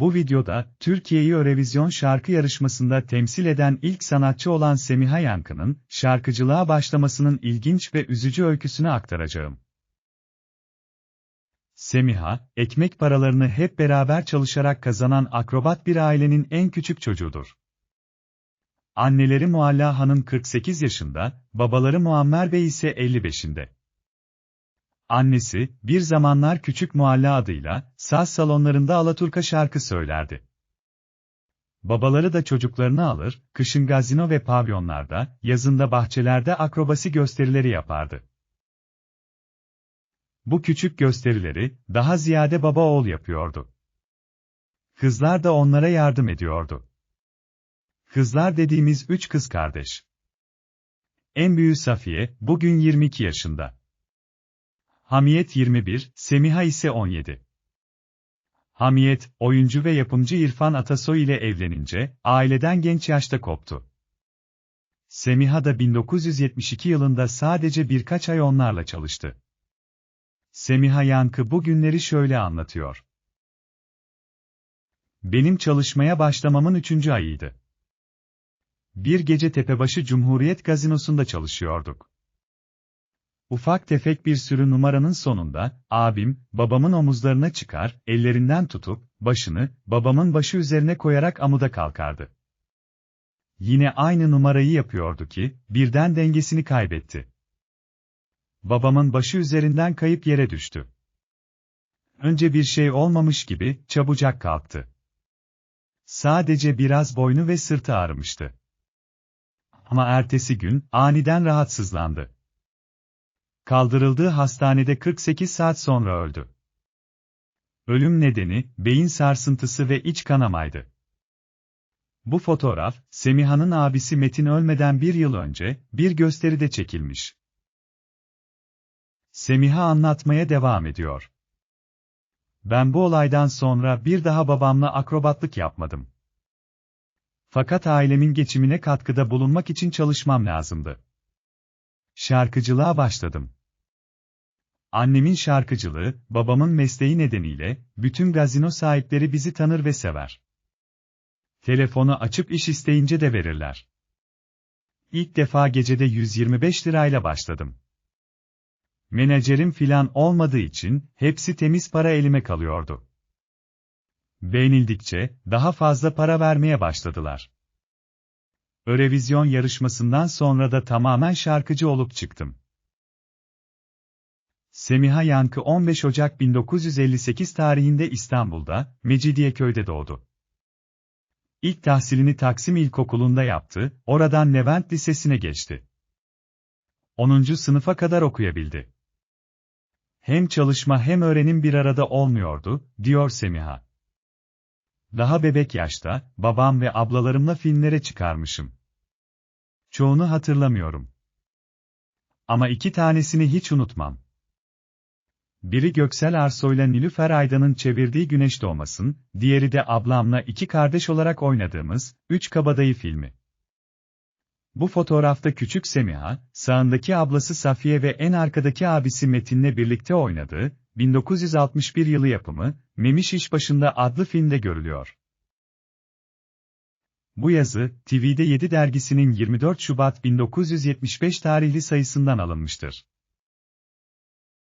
bu videoda, Türkiye'yi Eurovision şarkı yarışmasında temsil eden ilk sanatçı olan Semiha Yankı'nın, şarkıcılığa başlamasının ilginç ve üzücü öyküsünü aktaracağım. Semiha, ekmek paralarını hep beraber çalışarak kazanan akrobat bir ailenin en küçük çocuğudur. Anneleri Mualla Hanım 48 yaşında, babaları Muammer Bey ise 55'inde. Annesi, bir zamanlar Küçük Mualla adıyla, saz salonlarında Alaturka şarkı söylerdi. Babaları da çocuklarını alır, kışın gazino ve pavyonlarda, yazında bahçelerde akrobasi gösterileri yapardı. Bu küçük gösterileri, daha ziyade baba oğul yapıyordu. Kızlar da onlara yardım ediyordu. Kızlar dediğimiz üç kız kardeş. En büyüğü Safiye, bugün 22 yaşında. Hamiyet 21, Semiha ise 17. Hamiyet, oyuncu ve yapımcı İrfan Atasoy ile evlenince, aileden genç yaşta koptu. Semiha da 1972 yılında sadece birkaç ay onlarla çalıştı. Semiha Yankı bu günleri şöyle anlatıyor. Benim çalışmaya başlamamın üçüncü ayıydı. Bir gece Tepebaşı Cumhuriyet Gazinosu'nda çalışıyorduk. Ufak tefek bir sürü numaranın sonunda, abim, babamın omuzlarına çıkar, ellerinden tutup, başını, babamın başı üzerine koyarak amuda kalkardı. Yine aynı numarayı yapıyordu ki, birden dengesini kaybetti. Babamın başı üzerinden kayıp yere düştü. Önce bir şey olmamış gibi, çabucak kalktı. Sadece biraz boynu ve sırtı ağrımıştı. Ama ertesi gün, aniden rahatsızlandı. Kaldırıldığı hastanede 48 saat sonra öldü. Ölüm nedeni, beyin sarsıntısı ve iç kanamaydı. Bu fotoğraf, Semiha'nın abisi Metin ölmeden bir yıl önce, bir gösteride çekilmiş. Semiha anlatmaya devam ediyor. Ben bu olaydan sonra bir daha babamla akrobatlık yapmadım. Fakat ailemin geçimine katkıda bulunmak için çalışmam lazımdı. Şarkıcılığa başladım. Annemin şarkıcılığı, babamın mesleği nedeniyle, bütün gazino sahipleri bizi tanır ve sever. Telefonu açıp iş isteyince de verirler. İlk defa gecede 125 lirayla başladım. Menajerim filan olmadığı için, hepsi temiz para elime kalıyordu. Beğenildikçe, daha fazla para vermeye başladılar. Örevizyon yarışmasından sonra da tamamen şarkıcı olup çıktım. Semiha Yankı 15 Ocak 1958 tarihinde İstanbul'da, Mecidiyeköy'de doğdu. İlk tahsilini Taksim İlkokulu'nda yaptı, oradan Levent Lisesi'ne geçti. 10. sınıfa kadar okuyabildi. Hem çalışma hem öğrenim bir arada olmuyordu, diyor Semiha. Daha bebek yaşta, babam ve ablalarımla filmlere çıkarmışım. Çoğunu hatırlamıyorum. Ama iki tanesini hiç unutmam. Biri Göksel Arsoy'la Nilüfer Aydan'ın çevirdiği Güneş Doğmasın, diğeri de ablamla iki kardeş olarak oynadığımız, Üç Kabadayı filmi. Bu fotoğrafta küçük Semiha, sağındaki ablası Safiye ve en arkadaki abisi Metin'le birlikte oynadığı, 1961 yılı yapımı, Memiş İşbaşında adlı filmde görülüyor. Bu yazı, TV'de 7 dergisinin 24 Şubat 1975 tarihli sayısından alınmıştır.